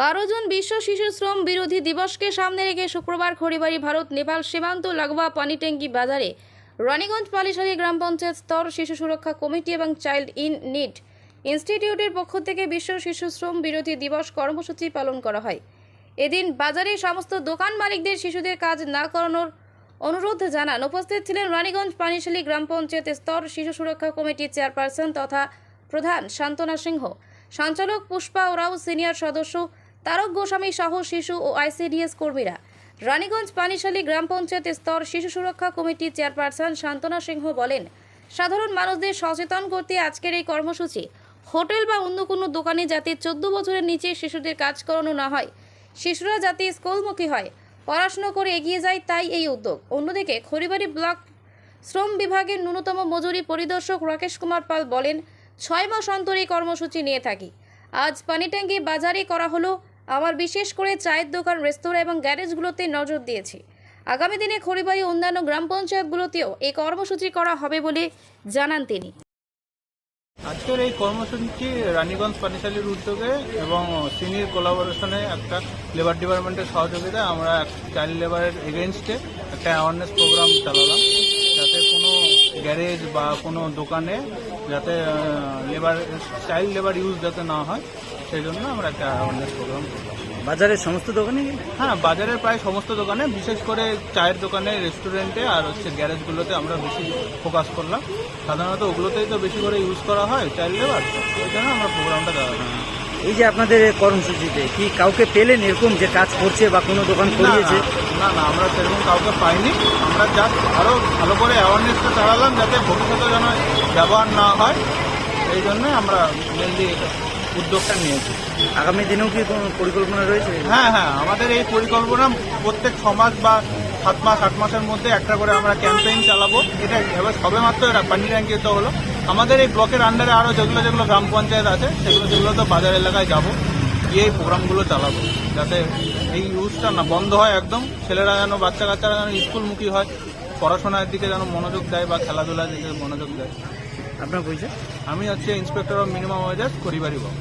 বারো জুন বিশ্ব শিশু শ্রম বিরোধী দিবসকে সামনে রেখে শুক্রবার খড়িবাড়ি ভারত, নেপাল, সীমান্ত, লাগোয়া পানিট্যাঙ্কি বাজারে রানীগঞ্জ পালিশালী গ্রাম পঞ্চায়েত স্তর শিশু সুরক্ষা কমিটি এবং চাইল্ড ইন নিড ইনস্টিটিউটের পক্ষ থেকে বিশ্ব শিশু শ্রম বিরোধী দিবস কর্মসূচি পালন করা হয়। এদিন বাজারে সমস্ত দোকান মালিকদের শিশুদের কাজ না করানোর অনুরোধ জানান উপস্থিত ছিলেন রানীগঞ্জ পানিশালী গ্রাম পঞ্চায়েত স্তর শিশু সুরক্ষা কমিটির চেয়ারপারসন তথা প্রধান শান্তনা সিংহ। সঞ্চালক পুষ্পা ওরাও সিনিয়র সদস্য তারক গোস্বামী সহ শিশু ও আইসিডিএস কর্মীরা। রানীগঞ্জ পানিশালী গ্রাম পঞ্চায়েত স্তর শিশু সুরক্ষা কমিটির চেয়ারপারসন শান্তনা সিংহ বলেন, সাধারণ মানুষদের সচেতন করতে আজকের এই কর্মসূচি হোটেল বা অন্য কোনো দোকানে যাতে চোদ্দ বছরের নিচে শিশুদের কাজ করানো না হয়। শিশুরা যাতে স্কুলমুখী হয়, পড়াশুনো করে এগিয়ে যায় তাই এই উদ্যোগ। অন্যদিকে খড়িবাড়ি ব্লক শ্রম বিভাগের ন্যূনতম মজুরি পরিদর্শক রাকেশ কুমার পাল বলেন, ছয় মাস অন্তর এই কর্মসূচি নিয়ে থাকি। আজ পানিট্যাঙ্কি বাজারে করা হলো আমার বিশেষ করে চায়ের দোকান, রেস্তোরাঁ এবং গ্যারেজগুলোতে নজর দিয়েছি। আগামী দিনে খড়িবাড়ি অন্যান্য গ্রাম পঞ্চায়েতগুলোতেও এই কর্মসূচি করা হবে বলে জানান তিনি। আজকের এই কর্মসূচি রানীগঞ্জ পানিশালীর উদ্যোগে এবং সিনিয়র কোলাবোরেশনে একটা লেবার ডিপার্টমেন্টের সহযোগিতায় আমরা চাইল্ড লেবারের এগেনস্টে একটা অ্যাওয়ারনেস প্রোগ্রাম চালালাম। গ্যারেজ বা কোনো দোকানে যাতে লেবার চাইল্ড লেবার ইউজ যাতে না হয় সেই জন্য আমরা একটা অ্যাওয়ারনেস প্রোগ্রাম বাজারের সমস্ত দোকানে হ্যাঁ বাজারের প্রায় সমস্ত দোকানে বিশেষ করে চায়ের দোকানে রেস্টুরেন্টে আর হচ্ছে গ্যারেজগুলোতে আমরা বেশি ফোকাস করলাম। সাধারণত ওগুলোতেই তো বেশি করে ইউজ করা হয় চাইল্ড লেবার ওই জন্য আমরা প্রোগ্রামটা দেওয়া হয় এই যে আপনাদের কর্মসূচিতে কি কাউকে পেলেন এরকম যে কাজ করছে বা কোনো দোকান খুলিয়েছে? না না আমরা সেরকম কাউকে পাইনি। আমরা জাস্ট আরও ভালো করে অ্যাওয়ারনেসটা চালালাম যাতে ভবিষ্যতে যেন ব্যবহার না হয়। এই জন্য আমরা মেনলি উদ্যোগটা নিয়েছি। আগামী দিনেও কি কোনো পরিকল্পনা রয়েছে? হ্যাঁ হ্যাঁ আমাদের এই পরিকল্পনা প্রত্যেক ছ মাস বা সাত মাস আট মাসের মধ্যে একটা করে আমরা ক্যাম্পেইন চালাবো। এটা এবার সবে মাত্র পানি ট্যাঙ্কিতে হলো। আমাদের এই ব্লকের আন্ডারে আরও যেগুলো যেগুলো গ্রাম পঞ্চায়েত আছে সেগুলো সেগুলো তো বাজার এলাকায় যাব গিয়ে এই প্রোগ্রামগুলো চালাবো যাতে এই ইউজটা না বন্ধ হয় একদম ছেলেরা যেন বাচ্চা কাচ্চারা যেন স্কুলমুখী হয় পড়াশোনার দিকে যেন মনোযোগ দেয় বা খেলাধুলার দিকে মনোযোগ দেয়। আপনার পরিচয়? আমি হচ্ছে ইন্সপেক্টর অফ মিনিমাম ওয়েজার্স করিবারি বাবু